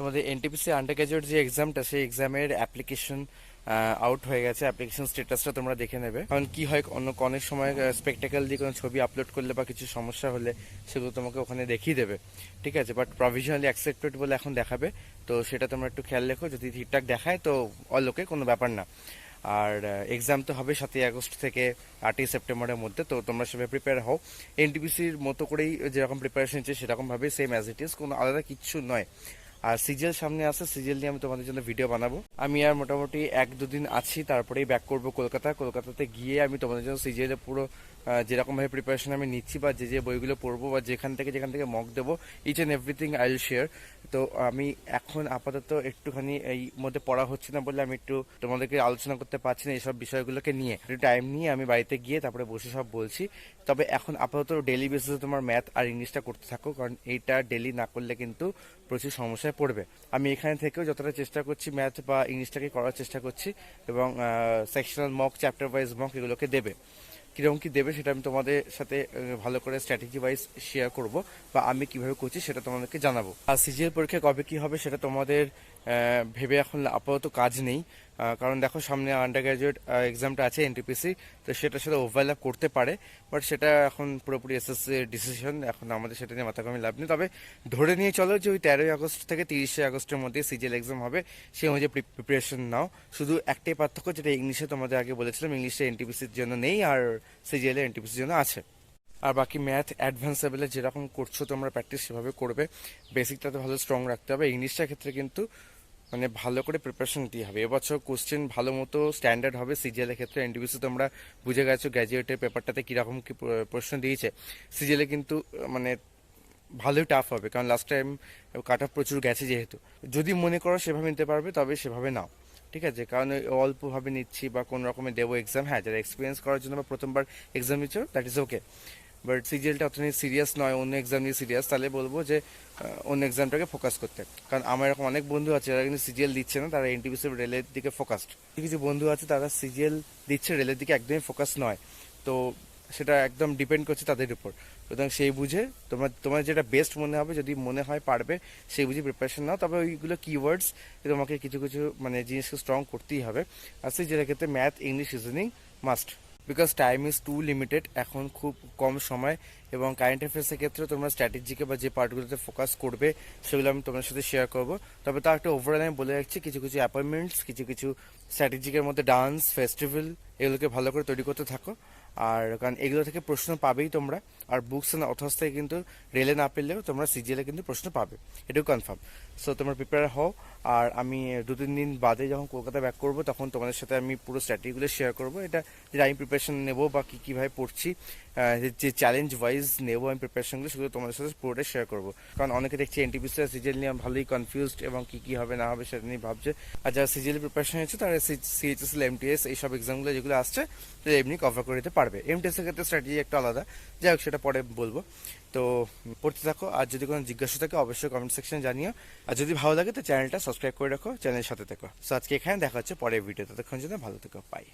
তোমাদের NTPC under graduate যে এক্সামটা সেই এক্সামের অ্যাপ্লিকেশন আউট হয়ে গেছে। অ্যাপ্লিকেশন স্ট্যাটাসটা তোমরা দেখে নেবে। কারণ কি হয়, অন্য অনেক সময় স্পেকটেকাল দিয়ে কোনো ছবি আপলোড করলে বা কিছু সমস্যা হলে সেগুলো তোমাকে ওখানে দেখিয়ে দেবে। ঠিক আছে? বাট প্রভিশনালি অ্যাকসেপ্টেড বলে এখন দেখাবে। তো সেটা তোমরা একটু খেয়াল রেখো। যদি ঠিকঠাক দেখায়, তো অলোকে কোনো ব্যাপার না। আর এক্সাম তো হবে সাতই আগস্ট থেকে আটই সেপ্টেম্বরের মধ্যে। তো তোমরা সেভাবে প্রিপেয়ার হও। এনটিপিসির মতো করেই যেরকম প্রিপারেশন হচ্ছে সেরকমভাবে সেম অ্যাজ ইট ইজ কোনো আলাদা কিচ্ছু নয়। আর সিজিএল সামনে আসে সিজিএল নিয়ে আমি তোমাদের জন্য ভিডিও বানাবো। আমি আর মোটামুটি এক দুদিন আছি, তারপরেই ব্যাক করব কলকাতা। কলকাতাতে গিয়ে আমি তোমাদের জন্য সিজিএল এর পুরো যেরকমভাবে প্রিপারেশন আমি নিচ্ছি বা যে যে বইগুলো পড়ব বা যেখান থেকে যেখান থেকে মক দেবো each and everything I will share তো আমি এখন আপাতত একটুখানি এই মধ্যে পড়া হচ্ছে না বলে আমি একটু তোমাদেরকে আলোচনা করতে পারছি না এইসব বিষয়গুলোকে নিয়ে। একটু টাইম নিয়ে আমি বাড়িতে গিয়ে তারপরে বসে সব বলছি। তবে এখন আপাতত ডেলি বেসিসে তোমার ম্যাথ আর ইংলিশটা করতে থাকো, কারণ এইটা ডেলি না করলে কিন্তু প্রচুর সমস্যায় পড়বে। আমি এখানে থেকেও যতটা চেষ্টা করছি ম্যাথ বা ইংলিশটাকে করার চেষ্টা করছি এবং sectional mock chapter wise mock এগুলোকে দেবে। কীরকম কী দেবে সেটা আমি তোমাদের সাথে ভালো করে স্ট্র্যাটেজি ওয়াইজ শেয়ার করব বা আমি কীভাবে করছি সেটা তোমাদেরকে জানাব। আর সিজিএল পরীক্ষা কবে কী হবে সেটা তোমাদের ভেবে এখন আপাতত কাজ নেই। কারণ দেখো সামনে আন্ডার গ্রাজুয়েট এক্সামটা আছে এনটিপিসি তো সেটার সাথে ওভারল্যাপ করতে পারে বাট সেটা এখন পুরোপুরি এসএসসি ডিসিশন এখন আমাদের সেটা নিয়ে মাথা কামি লাভ নেই। তবে ধরে নিয়ে চলো যে ওই তেরোই আগস্ট থেকে তিরিশে আগস্টের মধ্যে সিজিএল এক্সাম হবে, সেই অনুযায়ী প্রিপারেশন নাও। শুধু একটাই পার্থক্য যেটা ইংলিশে তোমাদের আগে বলেছিলাম ইংলিশে এনটিপিসির জন্য নেই আর সিজিএল এনটিপিসির জন্য আছে। আর বাকি ম্যাথ অ্যাডভান্স লেভেলে যেরকম করছ তোমরা প্র্যাকটিস সেভাবে করবে। বেসিকটাতে ভালো স্ট্রং রাখতে হবে। ইংলিশটার ক্ষেত্রে কিন্তু মানে ভালো করে প্রিপারেশন নিতে হবে। এবছর কোশ্চেন ভালো মতো স্ট্যান্ডার্ড হবে সিজিএল এর ক্ষেত্রে। এনটিপিসি তোমরা বুঝে গেছো গ্র্যাজুয়েটের পেপারটাতে কীরকম কি প্র- প্রশ্ন দিয়েছে। সিজিএল কিন্তু মানে ভালোই টাফ হবে। কারণ লাস্ট টাইম কাট অফ প্রচুর গেছে যেহেতু। যদি মনে করো সেভাবে নিতে পারবে, তবে সেভাবে নাও। ঠিক আছে? কারণ অল্পভাবে নিচ্ছি বা কোন রকমের দেবো এক্সাম হ্যাঁ যারা এক্সপিরিয়েন্স করার জন্য বা প্রথমবার এক্সাম নিচ্ছ দ্যাট ইজ ওকে বাট সিজিএলটা অতটাই সিরিয়াস নয়, অন্য এক্সাম নিয়ে সিরিয়াস তাহলে বলব যে অন্য এক্সামটাকে ফোকাস করতে। কারণ আমার এরকম অনেক বন্ধু আছে, যারা কিন্তু সিজিএল দিচ্ছে না, তারা এনটিপিসি রেলের দিকে ফোকাসড কিছু বন্ধু আছে, তারা সিজিএল দিচ্ছে রেলের দিকে একদমই ফোকাস নয়। তো সেটা একদম ডিপেন্ড করছে তাদের উপর। সুতরাং সেই বুঝে তোমার তোমার যেটা বেস্ট মনে হবে, যদি মনে হয় পারবে, সেই বুঝে প্রিপারেশন নাও। তবে ওইগুলো কিওয়ার্ডস তোমাকে কিছু কিছু মানে জিনিসকে স্ট্রং করতেই হবে। আর সেই যেটা ক্ষেত্রে math English reasoning must because time is too limited এখন খুব কম সময়, এবং কারেন্ট অ্যাফেয়ার্সের ক্ষেত্রে তোমরা স্ট্র্যাটেজিকে বা যে পার্টগুলোতে ফোকাস করবে, সেগুলো আমি তোমার সাথে শেয়ার করব। তবে তার একটা ওভারঅল আমি বলে রাখছি, কিছু কিছু অ্যাপয়েন্টমেন্টস কিছু কিছু স্ট্র্যাটেজিকের মধ্যে ডান্স ফেস্টিভ্যাল এগুলোকে ভালো করে তৈরি করতে থাকো। আর কারণ এগুলো থেকে প্রশ্ন পাবেই তোমরা। আর বুকস অ্যান্ড অথর্স থেকে কিন্তু রেলে না পেলেও তোমরা সিজিএলে কিন্তু প্রশ্ন পাবে। এটাও কনফার্ম সো তোমরা প্রিপেয়ার হও। আর আমি দু তিন দিন বাদে যখন কলকাতা ব্যাক করব, তখন তোমাদের সাথে আমি পুরো স্ট্র্যাটেজিগুলো শেয়ার করব। এটা যে আমি প্রিপারেশন নেব বা কী, কীভাবে পড়ছি যে চ্যালেঞ্জ ওয়াইজ নেব আমি প্রিপারেশনগুলো সেগুলো তোমাদের সাথে পুরোটা শেয়ার করব। কারণ অনেকে দেখছি এনটিপিসি আর সিজিএল নিয়ে ভালোই কনফিউজড এবং কী কী হবে, না হবে সেটা নিয়ে ভাবছে। আর যারা সিজিএল প্রিপারেশন হয়েছে তারা সিএইচএসএল এমটিএস এইসব এক্সামগুলো যেগুলো আসছে এমনি কভার করে দিতে পারবে। এমটিএস এর ক্ষেত্রে স্ট্র্যাটেজি একটা আলাদা। যাই হোক, সেটা পরে বলব। তো পড়তে থাকো। আর যদি কোনো জিজ্ঞাসা থাকে, অবশ্যই কমেন্ট সেকশনে জানিও। আর যদি ভালো লাগে, তো চ্যানেলটা সাবস্ক্রাইব করে রাখো চ্যানেলের সাথে থেকো। সো আজকে এখানে দেখা হচ্ছে পরের ভিডিও ততক্ষণ জন্য ভালো থেকো। পাই